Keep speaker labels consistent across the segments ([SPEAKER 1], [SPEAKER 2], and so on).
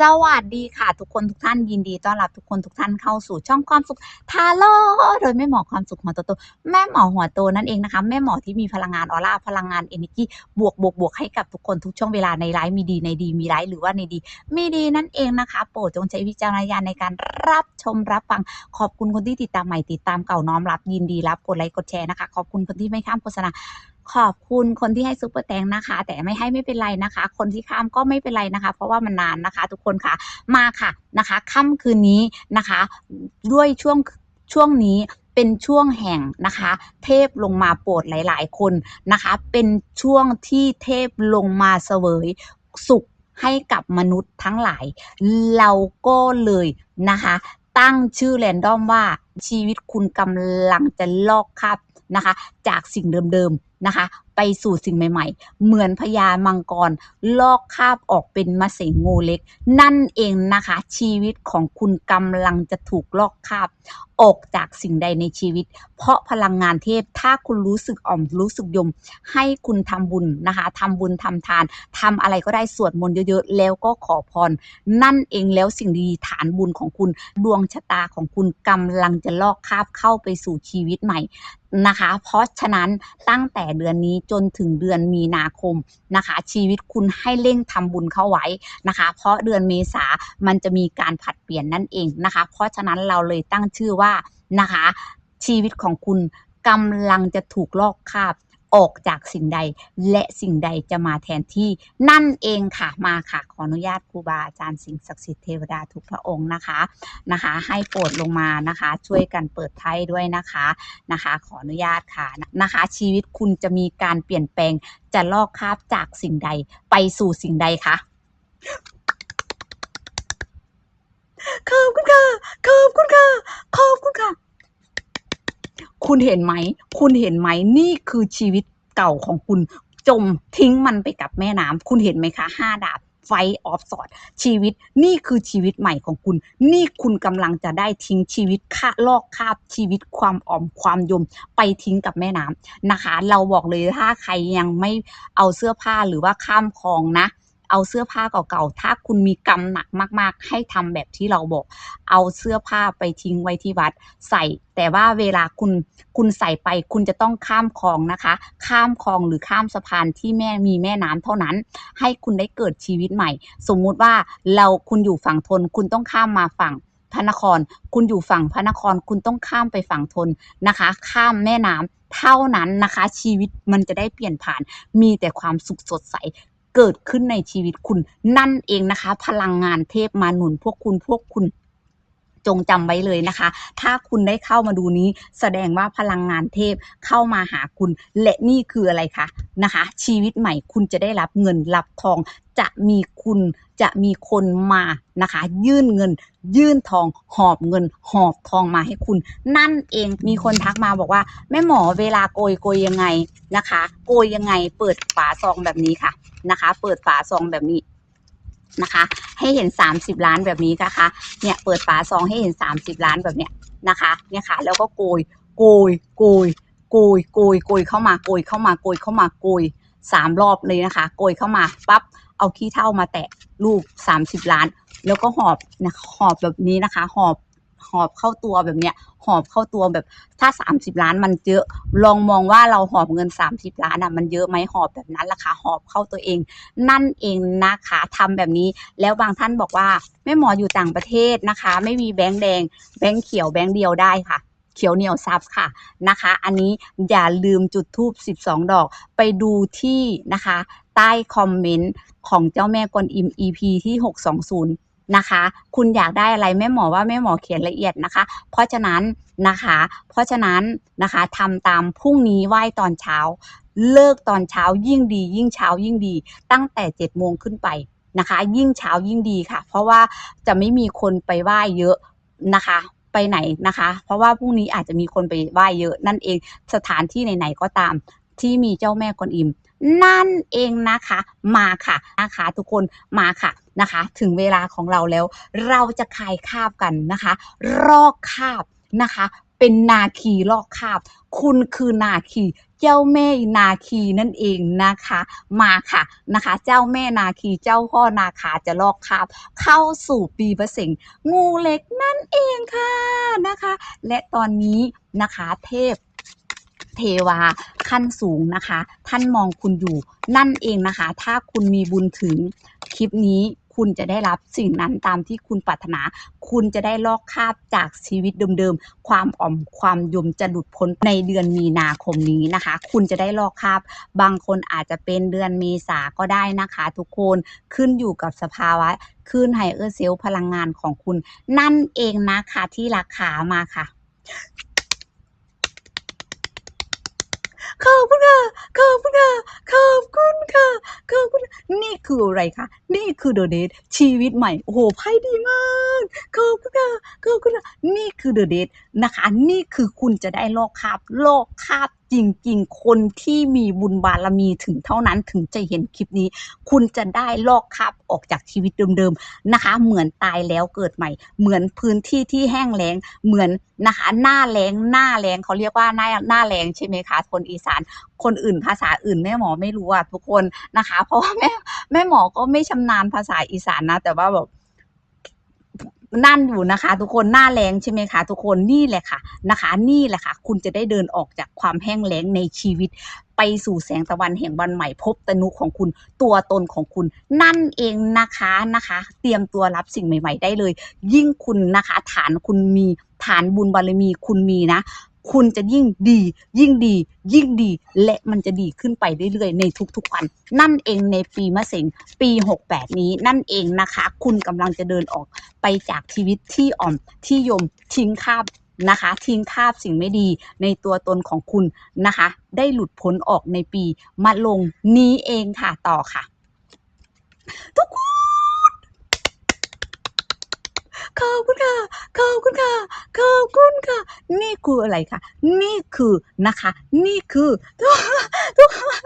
[SPEAKER 1] สวัสดีค่ะ ทุกคนทุกท่านยินดีต้อนรับทุกคนทุกท่านเข้าสู่ช่องความสุขทาโร่โดยแม่หมอความสุขหัวโตๆแม่หมอหัวโตนั่นเองนะคะแม่หมอที่มีพลังงานออร่าพลังงานเอเนจีบวกบวกบวกให้กับทุกคนทุกช่วงเวลาในไลฟ์มีดีในดีมีไลฟ์หรือว่าในดีมีดีนั่นเองนะคะ โปรดจงใช้วิจารณญาณในการรับชมรับฟังขอบคุณคนที่ติดตามใหม่ติดตามเก่าน้อมรับยินดีรับกดไลค์กดแชร์นะคะ ขอบคุณคนที่ไม่ข้ามโฆษณา ขอบคุณคนที่ให้ซุปเปอร์แตงนะคะ แต่ไม่ให้ไม่เป็นไรนะคะ คนที่ข้ามก็ไม่เป็นไรนะคะ เพราะว่ามันนานนะคะ ทุกคนค่ะมาค่ะนะคะค่ำคืนนี้นะคะ ด้วยช่วงช่วงนี้เป็นช่วงแห่งนะคะ เทพลงมาโปรดหลาย ๆ คนนะคะ เป็นช่วงที่เทพลงมาเสวยสุขให้กับมนุษย์ทั้งหลาย เราก็เลยนะคะ ตั้งชื่อแรนดอมว่าชีวิตคุณกำลังจะลอกคราบนะคะ จากสิ่งเดิมๆนะคะ ไปสู่สิ่งใหม่ๆ เหมือนพญามังกร ลอกคาบออกเป็นมะเสงงูเล็ก นั่นเองนะคะ ชีวิตของคุณกำลังจะถูกลอกคาบ ออกจากสิ่งใดในชีวิต เพราะพลังงานเทพถ้าคุณรู้สึกอ่อมรู้สึกยม ให้คุณทำบุญนะคะทำบุญทำทานทำอะไรก็ได้สวดมนต์เยอะๆ แล้วก็ขอพร นั่นเองแล้วสิ่งดีฐานบุญของคุณ ดวงชะตาของคุณกำลังจะลอกคาบเข้าไปสู่ชีวิตใหม่นะคะ เพราะฉะนั้นตั้งแต่แต่เดือนนี้จนถึงเดือนมีนาคมนะคะ ชีวิตคุณให้เร่งทำบุญเข้าไว้นะคะ เพราะเดือนเมษามันจะมีการผัดเปลี่ยนนั่นเองนะคะ เพราะฉะนั้นเราเลยตั้งชื่อว่านะคะ ชีวิตของคุณกำลังจะถูกลอกคาบ ออกจากสิ่งใด และสิ่งใดจะมาแทนที่นั่นเองค่ะมาค่ะ ขออนุญาตครูบาอาจารย์สิ่งศักดิ์สิทธิ์เทวดาทุกพระองค์นะคะนะคะ ให้โปรดลงมานะคะ ช่วยกันเปิดไพ่ด้วยนะคะนะคะ ขออนุญาตค่ะนะคะ ชีวิตคุณจะมีการเปลี่ยนแปลงจะลอกคราบจากสิ่งใดไปสู่สิ่งใดคะขอบคุณค่ะขอบคุณค่ะขอบคุณค่ะ คุณเห็นไหม คุณเห็นไหมนี่คือชีวิตเก่าของคุณจมทิ้งมันไปกับแม่น้ำคุณเห็นไหมคะห้าดาบไฟออฟสอดชีวิตนี่คือชีวิตใหม่ของคุณ นี่คุณกำลังจะได้ทิ้งชีวิตค่าลอกคาบชีวิตความอ่อมความยมไปทิ้งกับแม่น้ำนะคะ เราบอกเลยถ้าใครยังไม่เอาเสื้อผ้าหรือว่าข้ามคลองนะ เอาเสื้อผ้าเก่าๆ ถ้าคุณมีกรรมหนักมาก ๆ ให้ทำแบบที่เราบอก เอาเสื้อผ้าไปทิ้งไว้ที่วัด ใส่ แต่ว่าเวลาคุณคุณใส่ไปคุณจะต้องข้ามคลองนะคะ ข้ามคลองหรือข้ามสะพานที่แม่มีแม่น้ำเท่านั้น ให้คุณได้เกิดชีวิตใหม่ สมมุติว่าเราคุณอยู่ฝั่งทน คุณต้องข้ามมาฝั่งพระนคร คุณอยู่ฝั่งพระนคร คุณต้องข้ามไปฝั่งทนนะคะ ข้ามแม่น้ำเท่านั้นนะคะ ชีวิตมันจะได้เปลี่ยนผ่าน มีแต่ความสุขสดใส เกิดขึ้นในชีวิตคุณนั่นเองนะคะ พลังงานเทพมาหนุนพวกคุณพวกคุณจงจำไว้เลยนะคะ ถ้าคุณได้เข้ามาดูนี้ แสดงว่าพลังงานเทพเข้ามาหาคุณ และนี่คืออะไรคะนะคะ ชีวิตใหม่คุณจะได้รับเงินรับทอง จะมีคุณจะมีคนมานะคะ ยื่นเงิน ยื่นทอง หอบเงิน หอบทองมาให้คุณ นั่นเองมีคนทักมาบอกว่าแม่หมอเวลาโกยโกยยังไงนะคะ โกยยังไงเปิดฝาซองแบบนี้ค่ะ นะคะ เปิดฝาซองแบบนี้นะคะ ให้เห็น 30 ล้านแบบนี้นะคะ เนี่ยเปิดฝาซองให้เห็น 30 ล้านแบบเนี้ยนะคะ เนี่ยค่ะ แล้วก็โกย โกย โกย โกย โกย โกยเข้ามา โกยเข้ามา โกยเข้ามาโกยสามรอบเลยนะคะ โกยเข้ามาปั๊บ เอาขี้เท่ามาแตะลูก30 ล้าน แล้วก็หอบนะหอบแบบนี้นะคะ หอบ หอบเข้าตัวแบบเนี้ย หอบเข้าตัวแบบถ้า 30 ล้านมันเยอะ ลองมองว่าเราหอบเงิน 30 ล้านอะมันเยอะไหมหอบแบบนั้นล่ะคะหอบเข้าตัวเอง นั่นเองนะคะทำแบบนี้ แล้วบางท่านบอกว่าแม่หมออยู่ต่างประเทศนะคะ ไม่มีแบงค์แดง แบงค์เขียวแบงค์เดียวได้ค่ะเขียวเหนียวซับค่ะนะคะ อันนี้อย่าลืมจุดทูบ12 ดอกไปดูที่นะคะ ใต้คอมเมนต์ของเจ้าแม่กวนอิม EP ที่ 620 นะคะ คุณอยากได้อะไรแม่หมอว่าแม่หมอเขียนละเอียดนะคะ เพราะฉะนั้นนะคะ เพราะฉะนั้นนะคะทำตามพรุ่งนี้ไหว้ตอนเช้า เลิกตอนเช้ายิ่งดี ยิ่งเช้ายิ่งดี ตั้งแต่7โมงขึ้นไปนะคะ ยิ่งเช้ายิ่งดีค่ะ เพราะว่าจะไม่มีคนไปไหว้เยอะนะคะไปไหนนะคะ เพราะว่าพรุ่งนี้อาจจะมีคนไปไหว้เยอะนั่นเองสถานที่ไหนๆก็ตามที่มีเจ้าแม่กวนอิม นั่นเองนะคะมาค่ะนะคะทุกคนมาค่ะนะคะ ถึงเวลาของเราแล้ว เราจะคายคาบกันนะคะ รอกคาบนะคะ เป็นนาคีลอกคาบ คุณคือนาคีเจ้าแม่นาคีนั่นเองนะคะ มาค่ะนะคะ เจ้าแม่นาคีเจ้าพ่อนาคาจะลอกคาบ เข้าสู่ปีมะเสงงูเล็กนั่นเองค่ะนะคะ และตอนนี้นะคะเทพ เทวาขั้นสูงนะคะ ท่านมองคุณอยู่นั่นเองนะคะ ถ้าคุณมีบุญถึงคลิปนี้คุณจะได้รับสิ่งนั้นตามที่คุณปรารถนา คุณจะได้ลอกคาบจากชีวิตเดิมๆ ความอ่อมความยมจะหลุดพ้นในเดือนมีนาคมนี้นะคะ คุณจะได้ลอกคาบ บางคนอาจจะเป็นเดือนเมษาก็ได้นะคะ ทุกคน ขึ้นอยู่กับสภาวะคลื่นไฮเออร์เซลพลังงานของคุณ นั่นเองนะคะที่ราคามาค่ะ ขอบคุณค่ะ ขอบคุณค่ะ ขอบคุณค่ะ ขอบคุณ นี่คืออะไรคะ นี่คือเดอะเดทชีวิตใหม่ โอ้โห ไพ่ดีมาก ขอบคุณค่ะ ขอบคุณค่ะ นี่คือเดอะเดทนะคะ นี่คือคุณจะได้ลอกคาบลอกคาบจริงๆ คนที่มีบุญบารมีถึงเท่านั้นถึงจะเห็นคลิปนี้ คุณจะได้ลอกคราบออกจากชีวิตเดิมๆนะคะ เหมือนตายแล้วเกิดใหม่ เหมือนพื้นที่ที่แห้งแล้งเหมือนนะคะหน้าแล้งหน้าแล้งเขาเรียกว่าหน้าหน้าแล้งใช่ไหมคะคนอีสานคนอื่นภาษาอื่นแม่หมอไม่รู้อะทุกคนนะคะ เพราะว่าแม่แม่หมอก็ไม่ชำนาญภาษาอีสานนะ แต่ว่าแบบ นั่นอยู่นะคะ ทุกคนหน้าแรงใช่ไหมคะ ทุกคนนี่แหละค่ะนะคะ นี่แหละค่ะ คุณจะได้เดินออกจากความแห้งแล้งในชีวิต ไปสู่แสงตะวันแห่งวันใหม่พบตนุของคุณตัวตนของคุณ นั่นเองนะคะนะคะ เตรียมตัวรับสิ่งใหม่ ๆ ได้เลย ยิ่งคุณนะคะ ฐานคุณมีฐานบุญบารมีคุณมีนะ คุณจะยิ่งดี ยิ่งดี ยิ่งดี และมันจะดีขึ้นไปเรื่อยๆ ในทุกๆวัน นั่นเองในปีมะเสงปี 68 นี้นั่นเองนะคะ คุณกำลังจะเดินออกไปจากชีวิตที่อ่อมที่ยมทิ้งคาบนะคะทิ้งคาบสิ่งไม่ดีในตัวตนของคุณนะคะ ได้หลุดพ้นออกในปีมะลงนี้เองค่ะต่อค่ะ ทุกคน ขอบคุณค่ะขอบคุณค่ะขอบคุณค่ะ นี่คืออะไรคะนี่คือนะคะ นี่คือทุกทุกคน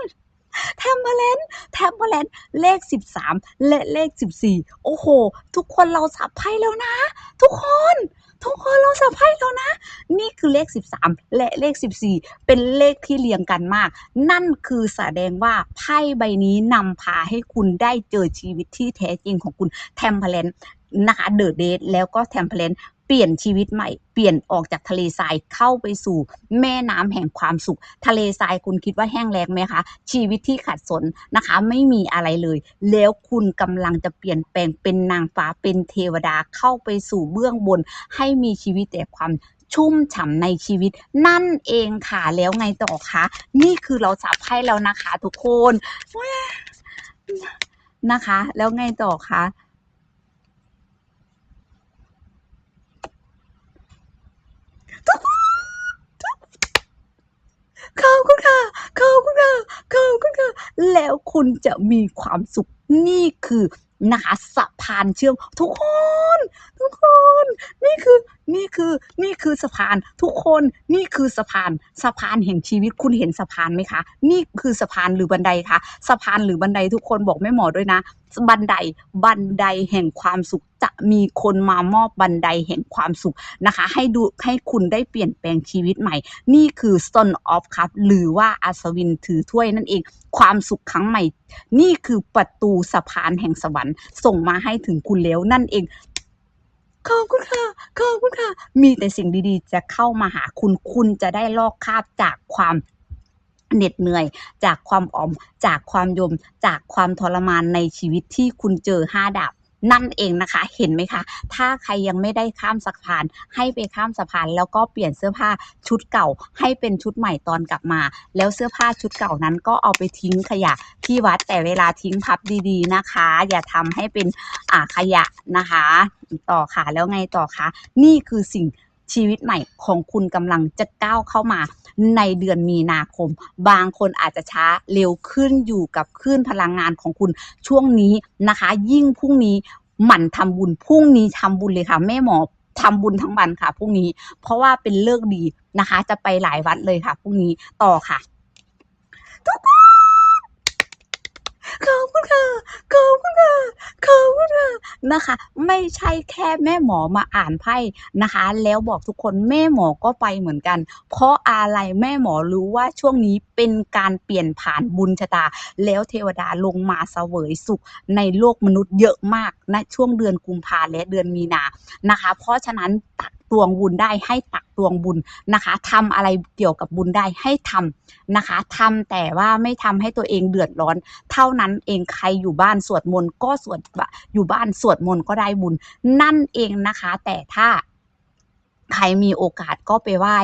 [SPEAKER 1] แทมเบอร์เลนแทมเบลเลนเลข 13 และเลข 14 โอ้โห ทุกคนเราสับไพ่แล้วนะ ทุกคน ทุกคนเราสับไพ่แล้วนะ นี่คือเลข 13 และเลข 14 เป็นเลขที่เรียงกันมาก นั่นคือแสดงว่าไพ่ใบนี้นำพาให้คุณได้เจอชีวิตที่แท้จริงของคุณแทมเพลนนะคะเดอะเดทแล้วก็แทมเพลน เปลี่ยนชีวิตใหม่ เปลี่ยนออกจากทะเลทรายเข้าไปสู่แม่น้ำแห่งความสุข ทะเลทรายคุณคิดว่าแห้งแล้งไหมคะ ชีวิตที่ขัดสนนะคะ ไม่มีอะไรเลย แล้วคุณกำลังจะเปลี่ยนแปลงเป็นนางฟ้าเป็นเทวดาเข้าไปสู่เบื้องบน ให้มีชีวิตแต่ความชุ่มฉ่ำในชีวิตนั่นเองค่ะแล้วไงต่อคะนี่คือเราสับให้แล้วนะคะ ทุกคนนะคะ แล้วไงต่อคะ ขอบคุณค่ะขอบคุณค่ะขอบคุณค่ะ แล้วคุณจะมีความสุขนี่คือนะคะสะพานเชื่อมทุกคน ทุกคน นี่คือ นี่คือนี่คือสะพานทุกคนนี่คือสะพานสะพานแห่งชีวิตคุณเห็นสะพานไหมคะ นี่คือสะพานหรือบันไดคะสะพานหรือบันไดทุกคนบอกแม่หมอด้วยนะ บันไดบันไดแห่งความสุขจะมีคนมามอบบันไดแห่งความสุขนะคะ ให้ดูให้คุณได้เปลี่ยนแปลงชีวิตใหม่ นี่คือ Stone of Cup หรือว่าอัศวินถือถ้วยนั่นเอง ความสุขครั้งใหม่ นี่คือประตูสะพานแห่งสวรรค์ส่งมาให้ถึงคุณแล้วนั่นเอง ขอบคุณค่ะ ขอบคุณค่ะ มีแต่สิ่งดีๆ จะเข้ามาหาคุณ คุณจะได้ลอกคราบจากความเหน็ดเหนื่อยจากความอ่อม จากความยม จากความทรมานในชีวิตที่คุณเจอห้าดาบ นั่นเองนะคะ เห็นไหมคะ ถ้าใครยังไม่ได้ข้ามสะพาน ให้ไปข้ามสะพาน แล้วก็เปลี่ยนเสื้อผ้าชุดเก่า ให้เป็นชุดใหม่ตอนกลับมา แล้วเสื้อผ้าชุดเก่านั้นก็เอาไปทิ้งขยะที่วัดแต่เวลาทิ้งพับดี ๆนะคะ อย่าทำให้เป็นอ่าขยะนะคะ ต่อค่ะแล้วไงต่อคะนี่คือสิ่ง ชีวิตใหม่ของคุณกำลังจะก้าวเข้ามาในเดือนมีนาคม บางคนอาจจะช้าเร็วขึ้นอยู่กับคลื่นพลังงานของคุณช่วงนี้นะคะ ยิ่งพรุ่งนี้หมั่นทำบุญพรุ่งนี้ทำบุญเลยค่ะแม่หมอทำบุญทั้งวันค่ะพรุ่งนี้ เพราะว่าเป็นเลิกดีนะคะ จะไปหลายวัดเลยค่ะพรุ่งนี้ต่อค่ะทุกคน ขอบคุณค่ะขอบคุณค่ะขอบคุณค่ะนะคะ ไม่ใช่แค่แม่หมอมาอ่านไพ่นะคะ แล้วบอกทุกคนแม่หมอก็ไปเหมือนกัน เพราะอะไรแม่หมอรู้ว่าช่วงนี้เป็นการเปลี่ยนผ่านบุญชะตา แล้วเทวดาลงมาเสวยสุขในโลกมนุษย์เยอะมากณช่วงเดือนกุมภาและเดือนมีนานะคะ เพราะฉะนั้นตัก ตวงบุญได้ให้ตักตวงบุญนะคะทำอะไรเกี่ยวกับบุญได้ให้ทำนะคะทำแต่ว่าไม่ทำให้ตัวเองเดือดร้อน เท่านั้นเองใครอยู่บ้านสวดมนต์ก็สวดอยู่บ้านสวดมนต์ก็ได้บุญ นั่นเองนะคะ แต่ถ้า ใครมีโอกาสก็ไปไหว้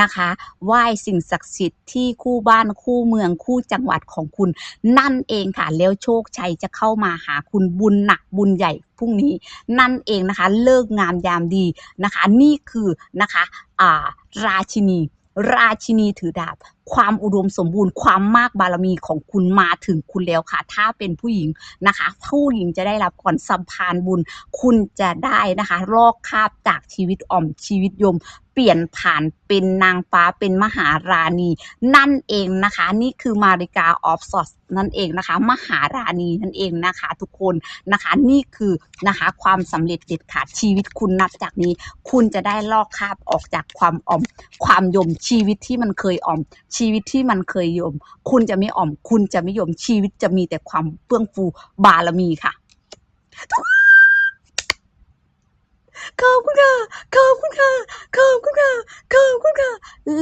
[SPEAKER 1] นะคะ ไหว้สิ่งศักดิ์สิทธิ์ที่คู่บ้านคู่เมืองคู่จังหวัดของคุณ นั่นเองค่ะ แล้วโชคชัยจะเข้ามาหาคุณบุญหนักบุญใหญ่พรุ่งนี้นั่นเองนะคะ เลิกงามยามดีนะคะ นี่คือนะคะราชินี ราชินีถือดาบ ความอุดมสมบูรณ์ความมากบารมีของคุณมาถึงคุณแล้วค่ะ ถ้าเป็นผู้หญิงนะคะ ผู้หญิงจะได้รับก่อนสัมพานบุญ คุณจะได้นะคะลอกคาบจากชีวิตอ่อมชีวิตยม ปลี่ยนผ่านเป็นนางฟ้าเป็นมหาราณี นั่นเองนะคะ นี่คือมาริกาออฟซอสนั่นเองนะคะ มหาราณีนั่นเองนะคะ ทุกคนนะคะนี่คือนะคะความสำเร็จเด็ดขาดชีวิตคุณนับจากนี้ คุณจะได้ลอกคาบออกจากความอ่อม ความยมชีวิตที่มันเคยอ่อม ชีวิตที่มันเคยยม คุณจะไม่อ่อม คุณจะไม่ยมชีวิตจะมีแต่ความเฟื่องฟูบารมีค่ะ ขอบคุณค่ะ ขอบคุณค่ะ ขอบคุณค่ะ ขอบคุณค่ะ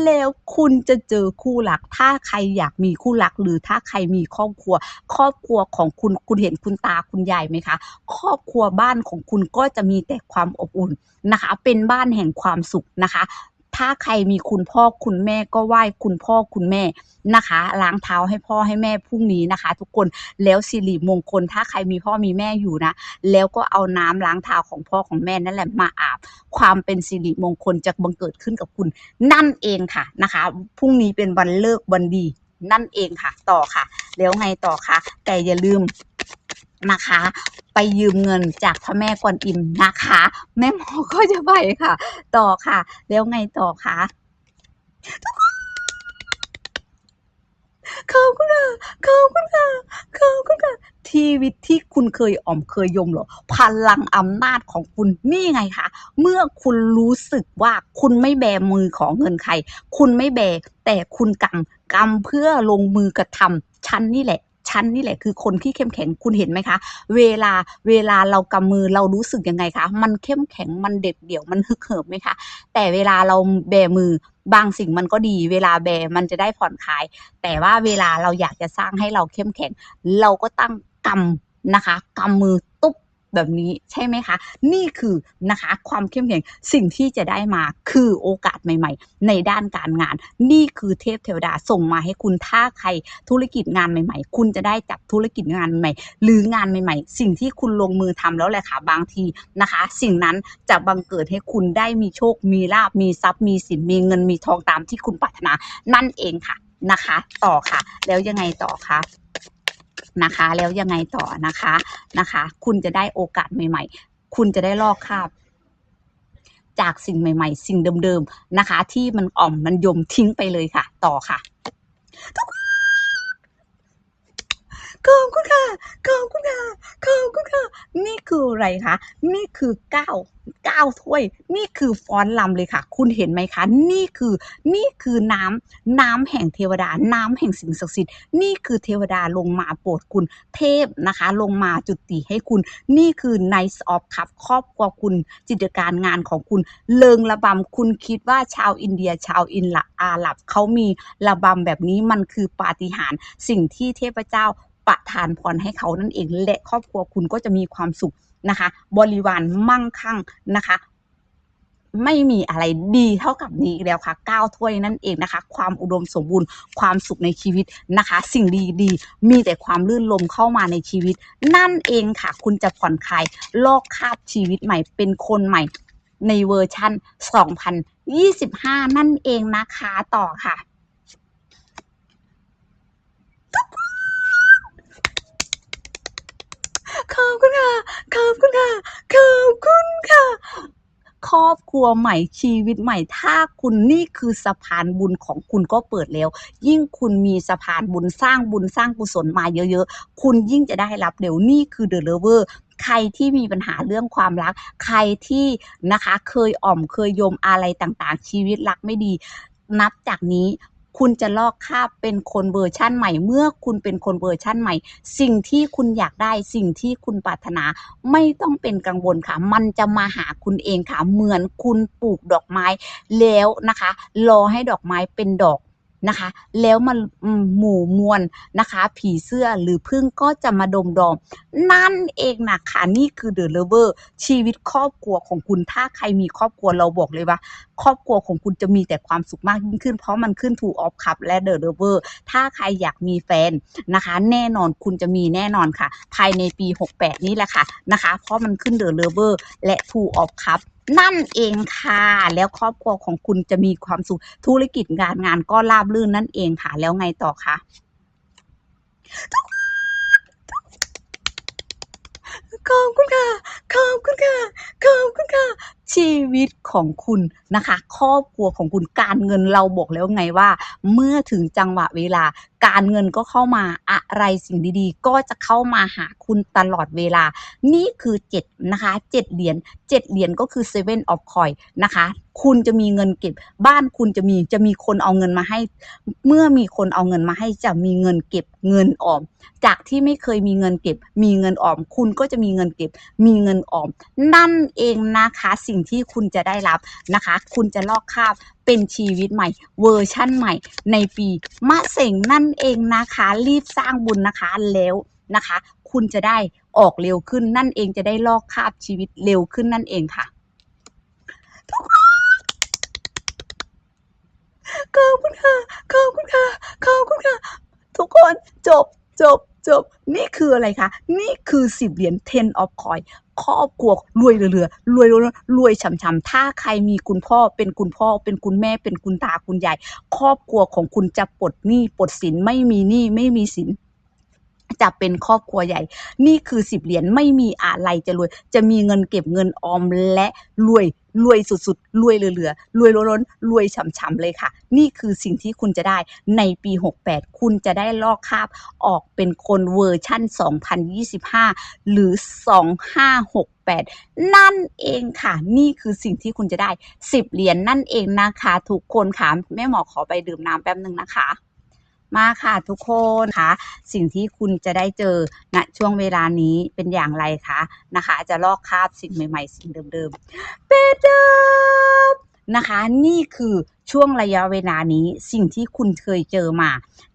[SPEAKER 1] แล้วคุณจะเจอคู่รัก ถ้าใครอยากมีคู่รัก หรือถ้าใครมีครอบครัว ครอบครัวของคุณ คุณเห็นคุณตาคุณยายไหมคะ ครอบครัวบ้านของคุณก็จะมีแต่ความอบอุ่นนะคะ เป็นบ้านแห่งความสุขนะคะ ถ้าใครมีคุณพ่อคุณแม่ก็ไหว้คุณพ่อคุณแม่นะคะล้างเท้าให้พ่อให้แม่พรุ่งนี้นะคะ ทุกคนแล้วสิริมงคล ถ้าใครมีพ่อมีแม่อยู่นะ แล้วก็เอาน้ำล้างเท้าของพ่อของแม่นั่นแหละมาอาบ ความเป็นสิริมงคลจะบังเกิดขึ้นกับคุณนั่นเองค่ะนะคะพรุ่งนี้เป็นวันเลิกวันดีนั่นเองค่ะ ต่อค่ะ แล้วไงต่อคะแต่อย่าลืม นะคะ ไปยืมเงินจากพระแม่กวนอิมนะคะ แม่หมอก็จะไปค่ะ ต่อค่ะ แล้วไงต่อคะขอบคุณค่ะขอบคุณค่ะขอบคุณค่ะชีวิตที่คุณเคยอ่อมเคยยมเหรอ พลังอำนาจของคุณนี่ไงคะเมื่อคุณรู้สึกว่าคุณไม่แบมือของเงินใคร คุณไม่แบแต่คุณกำกำเพื่อลงมือกระทำฉันนี่แหละ ฉันนี่แหละคือคนที่เข้มแข็งคุณเห็นไหมคะ เวลาเวลาเรากำมือเรารู้สึกยังไงคะ มันเข้มแข็งมันเด็ดเดี่ยวมันฮึกเหิมไหมคะ แต่เวลาเราแบมือบางสิ่งมันก็ดี เวลาแบมันจะได้ผ่อนคลาย แต่ว่าเวลาเราอยากจะสร้างให้เราเข้มแข็ง เราก็ตั้งกำนะคะกำมือ แบบนี้ใช่ไหมคะ นี่คือนะคะความเข้มแข็งสิ่งที่จะได้มาคือโอกาสใหม่ ๆ ในด้านการงาน นี่คือเทพเทวดาส่งมาให้คุณถ้าใครธุรกิจงานใหม่ ๆ คุณจะได้จับธุรกิจงานใหม่ หรืองานใหม่ ๆ สิ่งที่คุณลงมือทำแล้วแหละค่ะบางทีนะคะ สิ่งนั้นจะบังเกิดให้คุณได้มีโชค มีลาบมีทรัพย์มีสินมีเงินมีทองตามที่คุณปรารถนานั่นเองค่ะนะคะ ต่อค่ะ แล้วยังไงต่อคะ นะคะ แล้วยังไงต่อนะคะนะคะ คุณจะได้โอกาสใหม่ ๆ คุณจะได้ลอกคราบจากสิ่งใหม่ ๆ สิ่งเดิมๆนะคะ ที่มันอ่อมมันยมทิ้งไปเลยค่ะ ต่อค่ะ ขอบคุณค่ะ ขอบคุณค่ะ ขอบคุณค่ะ นี่คืออะไรคะ นี่คือเก้าเก้าถ้วย นี่คือฟ้อนลำเลยค่ะ คุณเห็นไหมคะ นี่คือ นี่คือน้ำน้ำแห่งเทวดา น้ำแห่งสิ่งศักดิ์สิทธิ์ นี่คือเทวดาลงมาโปรดคุณ เทพนะคะ ลงมาจุติให้คุณ นี่คือ Nice of Cup ครอบครัวคุณ จิตการงานของคุณ เลิงระบำ คุณคิดว่าชาวอินเดีย ชาวอินละอาหรับเขามีระบำแบบนี้ มันคือปาฏิหาริย์ สิ่งที่เทพเจ้า ประทานพรให้เขานั่นเอง และครอบครัวคุณก็จะมีความสุขนะคะ บริวารมั่งคั่งนะคะไม่มีอะไรดีเท่ากับนี้แล้วค่ะก้าวถ้วยนั่นเองนะคะ ความอุดมสมบูรณ์ ความสุขในชีวิตนะคะ สิ่งดีๆ มีแต่ความลื่นลมเข้ามาในชีวิต นั่นเองค่ะ คุณจะผ่อนคลายลอกคาบชีวิตใหม่เป็นคนใหม่ในเวอร์ชั่น 2025 นั่นเองนะคะต่อค่ะ อบครอบครัวใหม่ชีวิตใหม่ ถ้าคุณนี่คือสะพานบุญของคุณก็เปิดแล้ว ยิ่งคุณมีสะพานบุญสร้างบุญสร้างกุศลมาเยอะๆ คุณยิ่งจะได้รับเร็วนี่คือเดอะเลเวอร์ใครที่มีปัญหาเรื่องความรัก ใครที่นะคะเคยอ่อมเคยยมอะไรต่างๆ ชีวิตรักไม่ดี นับจากนี้ คุณจะลอกคาบเป็นคนเวอร์ชั่นใหม่ เมื่อคุณเป็นคนเวอร์ชั่นใหม่ สิ่งที่คุณอยากได้สิ่งที่คุณปรารถนาไม่ต้องเป็นกังวลค่ะ มันจะมาหาคุณเองค่ะ เหมือนคุณปลูกดอกไม้แล้วนะคะ รอให้ดอกไม้เป็นดอก นะคะ แล้วมันหมู่มวลนะคะ ผีเสื้อหรือพึ่งก็จะมาดมดอม นั่นเองนะคะนี่คือเดอะเลเวอร์ชีวิตครอบครัวของคุณถ้าใครมีครอบครัวเราบอกเลยว่า ครอบครัวของคุณจะมีแต่ความสุขมากยิ่งขึ้น เพราะมันขึ้นถูออฟคัพและเดอะเลเวอร์ถ้าใครอยากมีแฟนนะคะ แน่นอนคุณจะมีแน่นอนค่ะ ภายในปี 68 นี้แหละค่ะนะคะ เพราะมันขึ้นเดอะเลเวอร์และทูออฟคัพ นั่นเองค่ะ แล้วครอบครัวของคุณจะมีความสุขธุรกิจการงานก็ราบรื่นนั่นเองค่ะ แล้วไงต่อคะขอบคุณค่ะขอบคุณค่ะขอบคุณค่ะ ชีวิตของคุณนะคะ ครอบครัวของคุณการเงินเราบอกแล้วไงว่า เมื่อถึงจังหวะเวลา การเงินก็เข้ามาอะไรสิ่งดีๆ ก็จะเข้ามาหาคุณตลอดเวลา นี่คือ7นะคะ7เหรียญ7เหรียญก็คือ seven of coin นะคะ คุณจะมีเงินเก็บ บ้านคุณจะมีจะมีคนเอาเงินมาให้ เมื่อมีคนเอาเงินมาให้จะมีเงินเก็บเงินออม จากที่ไม่เคยมีเงินเก็บ มีเงินออม คุณก็จะมีเงินเก็บ มีเงินออม นั่นเองนะคะสิ่งที่คุณจะได้รับนะคะ คุณจะลอกคราบเป็นชีวิตใหม่เวอร์ชั่นใหม่ในปีมะเสงนั่นเองนะคะ รีบสร้างบุญนะคะแล้วนะคะ คุณจะได้ออกเร็วขึ้นนั่นเองจะได้ลอกคราบชีวิตเร็วขึ้นนั่นเองค่ะขอบคุณค่ะขอบคุณค่ะขอบคุณค่ะ ทุกคนจบจบจบนี่คืออะไรคะ นี่คือสิบเหรียญ ten of coin ครอบครัวรวยเรือรวยรวยรวยฉ่ำๆถ้าใครมีคุณพ่อเป็นคุณพ่อเป็นคุณแม่เป็นคุณตาคุณยายครอบครัวของคุณจะปลดหนี้ปลดสินไม่มีหนี้ไม่มีสิน จะเป็นครอบครัวใหญ่ นี่คือสิบเหรียญไม่มีอะไรจะรวย จะมีเงินเก็บเงินออมและรวยรวยสุดๆ รวยเหลือๆ รวยล้นๆ รวยฉ่ำๆ เลยค่ะ นี่คือสิ่งที่คุณจะได้ในปี 68 คุณจะได้ลอกคาบออกเป็นคนเวอร์ชั่น 2025 หรือ 2568นั่นเองค่ะ นี่คือสิ่งที่คุณจะได้ 10 เหรียญนนั่นเองนะคะ ทุกคนค่ะ แม่หมอขอไปดื่มน้ำแป๊บนึงนะคะ มาค่ะทุกคนค่ะ สิ่งที่คุณจะได้เจอณช่วงเวลานี้เป็นอย่างไรคะนะคะ จะลอกคราบสิ่งใหม่ ๆ สิ่งเดิมๆเป็ดดับนะคะ นี่คือ ช่วงระยะเวลานี้สิ่งที่คุณเคยเจอมา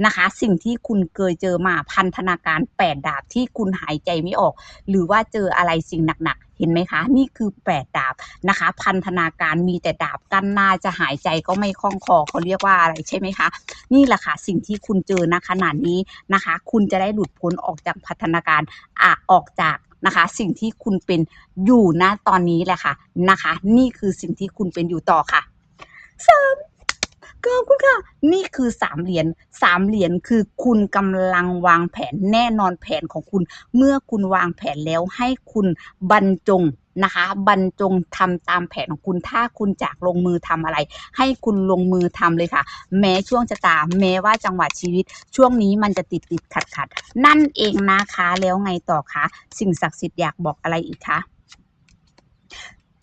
[SPEAKER 1] นะคะ สิ่งที่คุณเคยเจอมาพันธนาการแปดดาบที่คุณหายใจไม่ออก หรือว่าเจออะไรสิ่งหนักๆเห็นไหมคะ นี่คือแปดดาบนะคะ พันธนาการมีแต่ดาบกั้นหน้าจะหายใจก็ไม่คล่องคอเขาเรียกว่าอะไรใช่ไหมคะ นี่แหละค่ะสิ่งที่คุณเจอณขณะนี้นะคะ คุณจะได้หลุดพ้นออกจากพัฒนาการอะออกจากนะคะ สิ่งที่คุณเป็นอยู่ณตอนนี้แหละค่ะนะคะ นี่คือสิ่งที่คุณเป็นอยู่ต่อค่ะ สามขอบคุณค่ะ นี่คือสามเหรียญสามเหรียญคือคุณกำลังวางแผนแน่นอนแผนของคุณ เมื่อคุณวางแผนแล้วให้คุณบรรจงนะคะบรรจงทำตามแผนของคุณถ้าคุณจากลงมือทำอะไร ให้คุณลงมือทำเลยค่ะ แม้ช่วงชะตาแม้ว่าจังหวะชีวิต ช่วงนี้มันจะติดติดขัดขัดนั่นเองนะคะแล้วไงต่อคะสิ่งศักดิ์สิทธิ์อยากบอกอะไรอีกคะ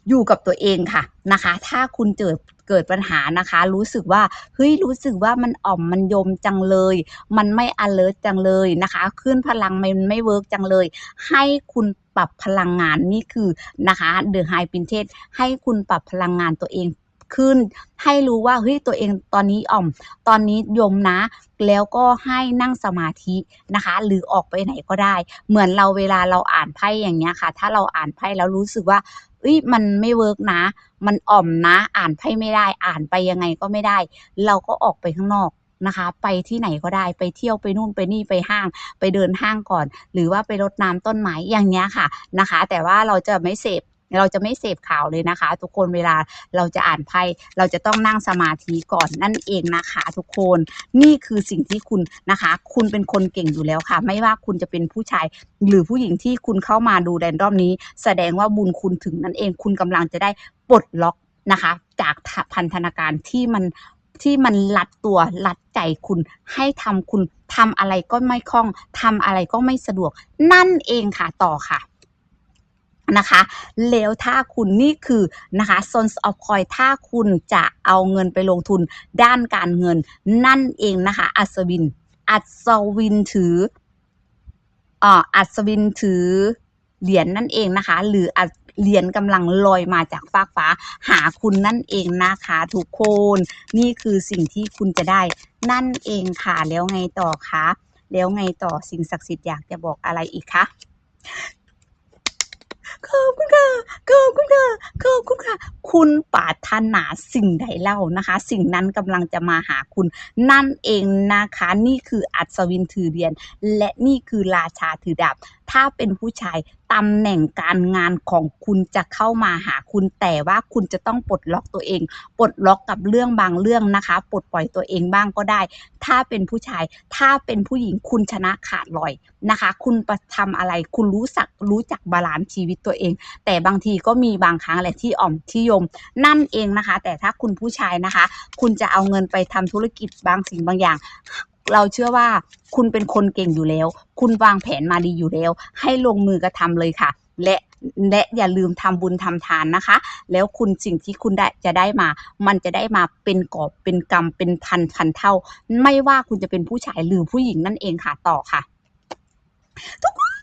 [SPEAKER 1] อยู่กับตัวเองค่ะนะคะ ถ้าคุณเจอ เกิดปัญหานะคะ รู้สึกว่าเฮ้ยรู้สึกว่ามันอ่อมมันยมจังเลย มันไม่ alert จังเลยนะคะขึ้นพลังมันไม่เวิร์กจังเลย ให้คุณปรับพลังงานนี่คือนะคะเดอะไฮปินเทสให้คุณปรับพลังงานตัวเอง ขึ้น ให้รู้ว่าเฮ้ยตัวเองตอนนี้อ่อม ตอนนี้ยมนะ แล้วก็ให้นั่งสมาธินะคะ หรือออกไปไหนก็ได้ เหมือนเราเวลาเราอ่านไพ่อย่างเงี้ยค่ะ ถ้าเราอ่านไพ่แล้วรู้สึกว่าเอ้ยมันไม่เวิร์กนะ มันอ่อมนะ อ่านไพ่ไม่ได้ อ่านไปยังไงก็ไม่ได้ เราก็ออกไปข้างนอกนะคะ ไปที่ไหนก็ได้ ไปเที่ยวไปนู่นไปนี่ไปห้าง ไปเดินห้างก่อน หรือว่าไปรดน้ำต้นไม้อย่างเงี้ยค่ะนะคะ แต่ว่าเราจะไม่เสพ เราจะไม่เสพข่าวเลยนะคะ ทุกคนเวลาเราจะอ่านไพ่เราจะต้องนั่งสมาธิก่อนนั่นเองนะคะ ทุกคนนี่คือสิ่งที่คุณนะคะ คุณเป็นคนเก่งอยู่แล้วค่ะ ไม่ว่าคุณจะเป็นผู้ชาย หรือผู้หญิงที่คุณเข้ามาดูแรนดอมนี้ แสดงว่าบุญคุณถึงนั่นเองคุณกำลังจะได้ปลดล็อกนะคะ จากพันธนาการที่มันที่มันลัดตัวลัดใจคุณให้ทำคุณทำอะไรก็ไม่คล่องทำอะไรก็ไม่สะดวก นั่นเองค่ะต่อค่ะ นะคะ แล้วถ้าคุณนี่คือนะคะ Sons of Coin ถ้าคุณจะเอาเงินไปลงทุนด้านการเงิน นั่นเองนะคะ อัศวิน อัศวินถืออ่าอัศวินถือเหรียญนั่นเองนะคะ หรืออัเหรียญกำลังลอยมาจากฟากฟ้าหาคุณนั่นเองนะคะทุกคน นี่คือสิ่งที่คุณจะได้นั่นเองค่ะแล้วไงต่อคะแล้วไงต่อสิ่งศักดิ์สิทธิ์อยากจะบอกอะไรอีกคะ ขอบคุณค่ะ ขอบคุณค่ะ ขอบคุณค่ะ คุณปรารถนาสิ่งใดเล่านะคะ สิ่งนั้นกำลังจะมาหาคุณ นั่นเองนะคะ นี่คืออัศวินถือเหรียน และนี่คือราชาถือดาบ ถ้าเป็นผู้ชายตำแหน่งการงานของคุณจะเข้ามาหาคุณแต่ว่าคุณจะต้องปลดล็อกตัวเอง ปลดล็อกกับเรื่องบางเรื่องนะคะ ปลดปล่อยตัวเองบ้างก็ได้ ถ้าเป็นผู้ชาย ถ้าเป็นผู้หญิงคุณชนะขาดลอยนะคะ คุณประทำอะไร คุณรู้สักรู้จักบาลานซ์ชีวิตตัวเอง แต่บางทีก็มีบางครั้งแหละที่อ่อมที่ยม นั่นเองนะคะ แต่ถ้าคุณผู้ชายนะคะ คุณจะเอาเงินไปทำธุรกิจบางสิ่งบางอย่าง เราเชื่อว่าคุณเป็นคนเก่งอยู่แล้ว คุณวางแผนมาดีอยู่แล้ว ให้ลงมือกระทำเลยค่ะ และและอย่าลืมทำบุญทำทานนะคะ แล้วคุณสิ่งที่คุณได้จะได้มา มันจะได้มาเป็นกอบเป็นกรรมเป็นพันพันเท่า ไม่ว่าคุณจะเป็นผู้ชายหรือผู้หญิงนั่นเองค่ะต่อค่ะ ทุกคน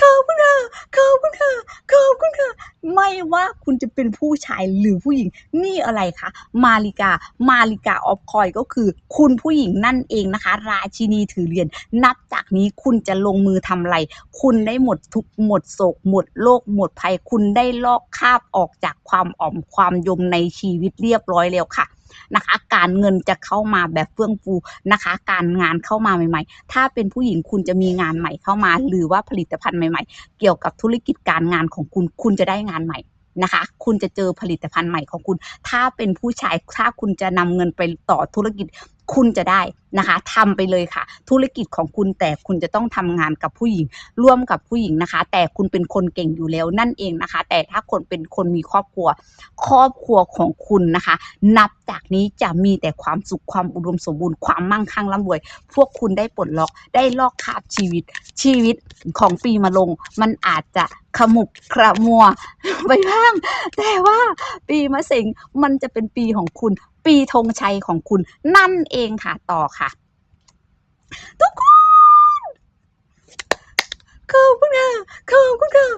[SPEAKER 1] ขอบคุณค่ะขอบคุณค่ะขอบคุณค่ะ ไม่ว่าคุณจะเป็นผู้ชายหรือผู้หญิงนี่อะไรคะมาริกามาริกาออฟคอยก็คือคุณผู้หญิงนั่นเองนะคะ ราชินีถือเหรียญนับจากนี้คุณจะลงมือทำอะไรคุณได้หมดทุกหมดโศก หมดโรคหมดภัย คุณได้ลอกคาบออกจากความอ่อมความยมในชีวิตเรียบร้อยแล้วค่ะ นะคะ การเงินจะเข้ามาแบบเฟื่องฟูนะคะ การงานเข้ามาใหม่ ๆ ถ้าเป็นผู้หญิงคุณจะมีงานใหม่เข้ามา หรือว่าผลิตภัณฑ์ใหม่ ๆ เกี่ยวกับธุรกิจการงานของคุณคุณจะได้งานใหม่นะคะ คุณจะเจอผลิตภัณฑ์ใหม่ของคุณ ถ้าเป็นผู้ชาย ถ้าคุณจะนำเงินไปต่อธุรกิจ คุณจะได้นะคะทำไปเลยค่ะ ธุรกิจของคุณแต่คุณจะต้องทำงานกับผู้หญิง ร่วมกับผู้หญิงนะคะ แต่คุณเป็นคนเก่งอยู่แล้วนั่นเองนะคะ แต่ถ้าคนเป็นคนมีครอบครัว ครอบครัวของคุณนะคะ นับจากนี้จะมีแต่ความสุขความอุดมสมบูรณ์ความมั่งคั่งร่ำรวย พวกคุณได้ปลดล็อกได้ลอกคาบชีวิต ชีวิตของปีมาลง มันอาจจะขมุกขระมัวไปบ้าง แต่ว่าปีมะเสงมันจะเป็นปีของคุณ ปีธงชัยของคุณนั่นเองค่ะต่อค่ะ ทุกคนขอบคุณค่ะขอบคุณค่ะ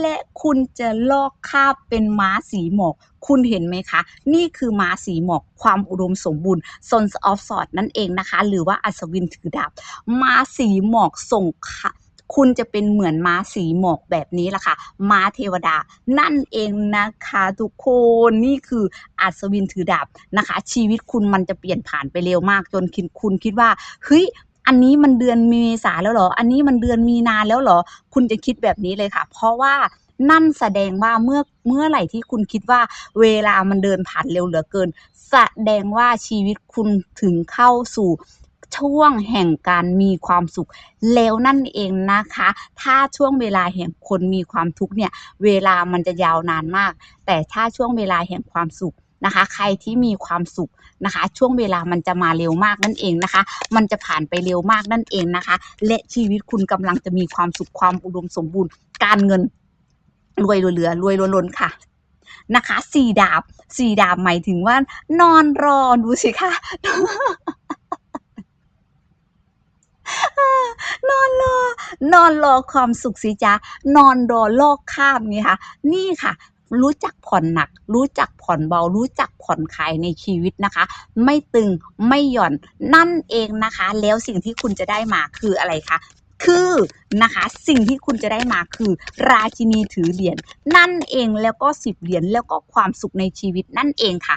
[SPEAKER 1] และคุณจะลอกคาบเป็นม้าสีหมอกคุณเห็นไหมคะ นี่คือม้าสีหมอกความอุดมสมบูรณ์ Sons of Sword นั่นเองนะคะ หรือว่าอัศวินถือดาบม้าสีหมอกส่งค่ะ คุณจะเป็นเหมือนม้าสีหมอกแบบนี้แหละค่ะ ม้าเทวดา นั่นเองนะคะทุกคนนี่คืออัศวินถือดาบนะคะ ชีวิตคุณมันจะเปลี่ยนผ่านไปเร็วมาก จนคิดคุณคิดว่าเฮ้ยอันนี้มันเดือนเมษาแล้วเหรอ อันนี้มันเดือนมีนาแล้วเหรอ คุณจะคิดแบบนี้เลยค่ะ เพราะว่านั่นแสดงว่าเมื่อเมื่อไหร่ที่คุณคิดว่าเวลามันเดินผ่านเร็วเหลือเกิน แสดงว่าชีวิตคุณถึงเข้าสู่ ช่วงแห่งการมีความสุขแล้วนั่นเองนะคะ ถ้าช่วงเวลาแห่งคนมีความทุกข์เนี่ย เวลามันจะยาวนานมาก แต่ถ้าช่วงเวลาแห่งความสุขนะคะ ใครที่มีความสุขนะคะ ช่วงเวลามันจะมาเร็วมากนั่นเองนะคะ มันจะผ่านไปเร็วมากนั่นเองนะคะ และชีวิตคุณกำลังจะมีความสุขความอุดมสมบูรณ์ การเงินรวยเหลือรวยล้นๆค่ะนะคะสี่ดาบสี่ดาบหมายถึงว่านอนรอดูสิคะ นอนรอนอนรอความสุขสิจ๊ะนอนรอลอกคราบนี่ค่ะ นี่ค่ะรู้จักผ่อนหนัก รู้จักผ่อนเบา รู้จักผ่อนคลายในชีวิตนะคะ ไม่ตึงไม่หย่อนนั่นเองนะคะ แล้วสิ่งที่คุณจะได้มาคืออะไรคะคือนะคะสิ่งที่คุณจะได้มาคือ ราชินีถือเหรียญนั่นเองแล้วก็สิบเหรียญแล้วก็ความสุขในชีวิตนั่นเองค่ะ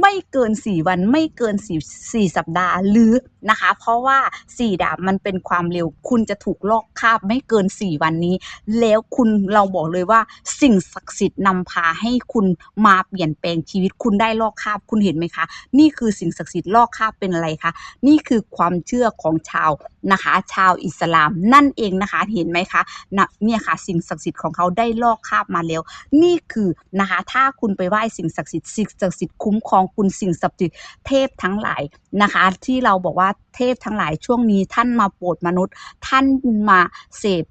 [SPEAKER 1] ไม่เกิน 4 วันไม่เกิน4 4สัปดาห์หรือนะคะ เพราะว่า 4 ดาบมันเป็นความเร็ว คุณจะถูกลอกคาบไม่เกิน 4 วันนี้ แล้วคุณเราบอกเลยว่า สิ่งศักดิ์สิทธิ์นำพาให้คุณมาเปลี่ยนแปลงชีวิตคุณได้ลอกคาบคุณเห็นไหมคะ นี่คือสิ่งศักดิ์สิทธิ์ลอกคาบเป็นอะไรคะนี่คือความเชื่อของชาวนะคะ ชาวอิสลามนั่นเองนะคะเห็นไหมคะนะเนี่ยค่ะสิ่งศักดิ์สิทธิ์ของเขาได้ลอกคาบมาแล้ว นี่คือนะคะ ถ้าคุณไปไหว้สิ่งศักดิ์สิทธิ์สิ่งศักดิ์สิทธิ์คุ้มครองคุณสิ่งศักดิ์สิทธิ์เทพทั้งหลายนะคะ ที่เราบอกว่าเทพทั้งหลายช่วงนี้ท่านมาโปรดมนุษย์ ท่านมาเสพ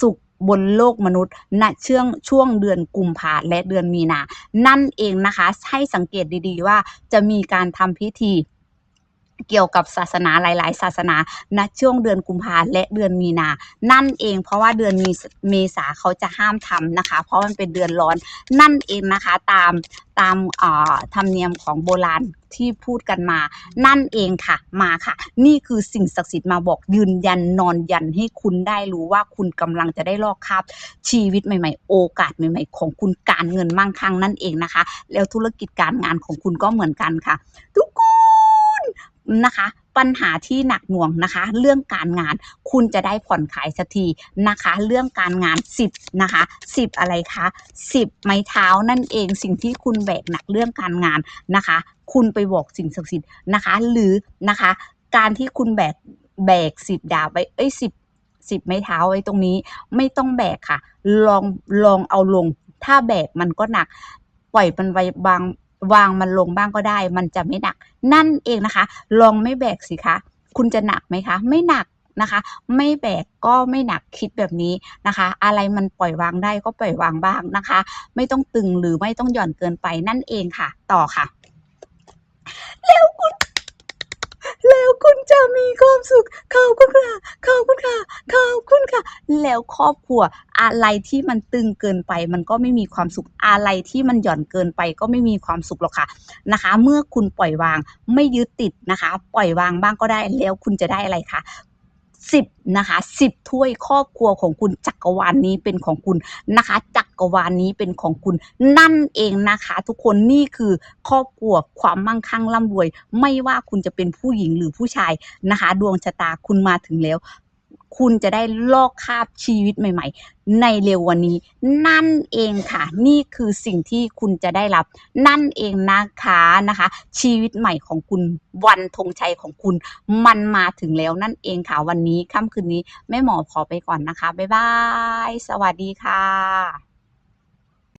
[SPEAKER 1] สุขบนโลกมนุษย์ณช่วงช่วงเดือนกุมภาและเดือนมีนา นั่นเองนะคะ ให้สังเกตดีๆว่าจะมีการทำพิธี เกี่ยวกับศาสนาหลาย ๆ ศาสนาณช่วงเดือนกุมภาและเดือนมีนา นั่นเองเพราะว่าเดือนมีเมษาเขาจะห้ามทำนะคะ เพราะมันเป็นเดือนร้อนนั่นเองนะคะตามตามธรรมเนียมของโบราณที่พูดกันมา นั่นเองค่ะมาค่ะ นี่คือสิ่งศักดิ์สิทธิ์มาบอกยืนยันนอนยันให้คุณได้รู้ว่าคุณกำลังจะได้ลอกคราบชีวิตใหม่ ๆ โอกาสใหม่ ๆ ของคุณการเงินมั่งคั่งนั่นเองนะคะ แล้วธุรกิจการงานของคุณก็เหมือนกันค่ะทุ นะคะ ปัญหาที่หนักหน่วงนะคะ เรื่องการงานคุณจะได้ผ่อนคลายสักทีนะคะ เรื่องการงาน 10นะคะ10 อะไรคะ10 ไม้เท้านั่นเองสิ่งที่คุณแบกหนักเรื่องการงานนะคะ คุณไปบอกสิ่งศักดิ์สิทธิ์นะคะ หรือนะคะ การที่คุณแบกแบกสิบดาบไว้เอ้ยสิบสิบไม้เท้าไว้ตรงนี้ ไม่ต้องแบกค่ะ ลองลองเอาลง ถ้าแบกมันก็หนัก ปล่อยมันไว้บาง วางมันลงบ้างก็ได้ มันจะไม่หนัก นั่นเองนะคะ ลองไม่แบกสิคะ คุณจะหนักไหมคะ ไม่หนักนะคะ ไม่แบกก็ไม่หนักคิดแบบนี้นะคะ อะไรมันปล่อยวางได้ก็ปล่อยวางบ้างนะคะ ไม่ต้องตึงหรือไม่ต้องหย่อนเกินไปนั่นเองค่ะ ต่อค่ะ แล้วคุณ แล้วคุณจะมีความสุขขอบคุณค่ะขอบคุณค่ะขอบคุณค่ะ แล้วครอบครัวอะไรที่มันตึงเกินไป มันก็ไม่มีความสุขอะไรที่มันหย่อนเกินไป ก็ไม่มีความสุขหรอกค่ะนะคะ เมื่อคุณปล่อยวางไม่ยึดติดนะคะ ปล่อยวางบ้างก็ได้แล้วคุณจะได้อะไรคะ สิบนะคะสิบถ้วยครอบครัวของคุณจักรวาลนนี้เป็นของคุณนะคะ จักรวาลนนี้เป็นของคุณนั่นเองนะคะ ทุกคนนี่คือครอบครัวความมั่งคั่งร่ำรวย ไม่ว่าคุณจะเป็นผู้หญิงหรือผู้ชายนะคะ ดวงชะตาคุณมาถึงแล้ว คุณจะได้ลอกคาบชีวิตใหม่ ๆ ในเร็ววันนี้ นั่นเองค่ะ นี่คือสิ่งที่คุณจะได้รับ นั่นเองนะคะนะคะ ชีวิตใหม่ของคุณวันธงชัยของคุณ มันมาถึงแล้วนั่นเองค่ะวันนี้ค่ำคืนนี้แม่หมอขอไปก่อนนะคะบ๊ายบาย สวัสดีค่ะ